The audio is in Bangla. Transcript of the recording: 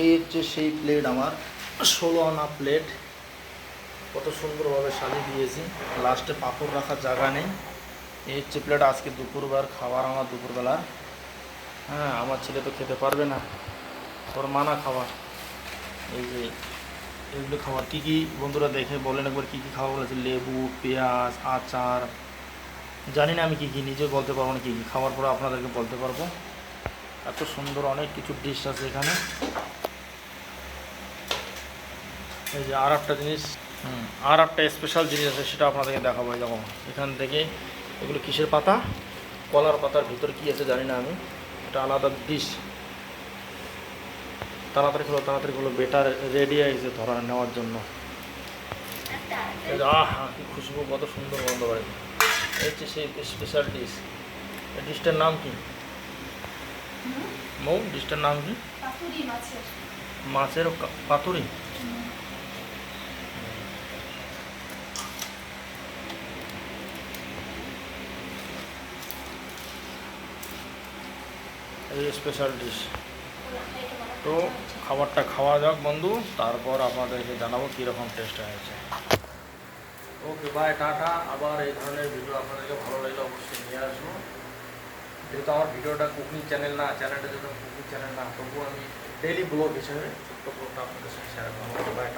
এই হচ্ছে সেই প্লেট আমার, ষোলো আনা প্লেট কত সুন্দরভাবে সাজিয়ে দিয়েছি। লাস্টে পাঁপড় রাখার জায়গা নেই। এই হচ্ছে প্লেট আজকে দুপুরবার খাবার আমার দুপুরবেলা হ্যাঁ আমার ছেলে তো খেতে পারবে না। ওর মানা খাবার এই যে, এগুলো খাবার কী কী বন্ধুরা দেখে বলেন একবার কী কী খাবার বলেছে? লেবু, পেঁয়াজ, আচার। জানি না আমি কী কী, নিজে বলতে পারব না কী কী। খাওয়ার পরে আপনাদেরকে বলতে পারব। এত সুন্দর অনেক কিছু ডিশ আছে এখানে। এই যে আর একটা জিনিস হুম। আর একটা স্পেশাল জিনিস আছে সেটা আপনাদেরকে দেখাবো এই দেখো। এখান থেকে এগুলো কিসের পাতা? কলার পাতার ভিতরে কী আছে জানি না আমি। এটা আলাদা ডিশ তাড়াতাড়ি হলো তাড়াতাড়ি হলো বেটার রেডি হয়ে গেছে ধরা নেওয়ার জন্য। এই যে আহা কি খুশবু কত সুন্দর গন্ধ বাড়ি এই হচ্ছে সেই স্পেশাল ডিশ এই ডিশটার নাম কি? মৌ ডিশটার নাম কি? মাছের। পাতুরি? এই স্পেশাল ডিশ তো খাবারটা খাওয়া যাক বন্ধু, তারপর আপনাদেরকে জানাব কীরকম টেস্ট হয়েছে। Okay bye tata. আবার এই ধরনের ভিডিও আপনাদেরকে ভালো লাগলে অবশ্যই নিয়ে আসব। যেহেতু আমার ভিডিওটা কুকিং চ্যানেল না চ্যানেলটা যেহেতু কুকিং চ্যানেল না, তবুও আমি ডেলি ব্লগ হিসেবে ছোট্ট ব্লগটা আপনাদের সাথে শেয়ার করব। বাই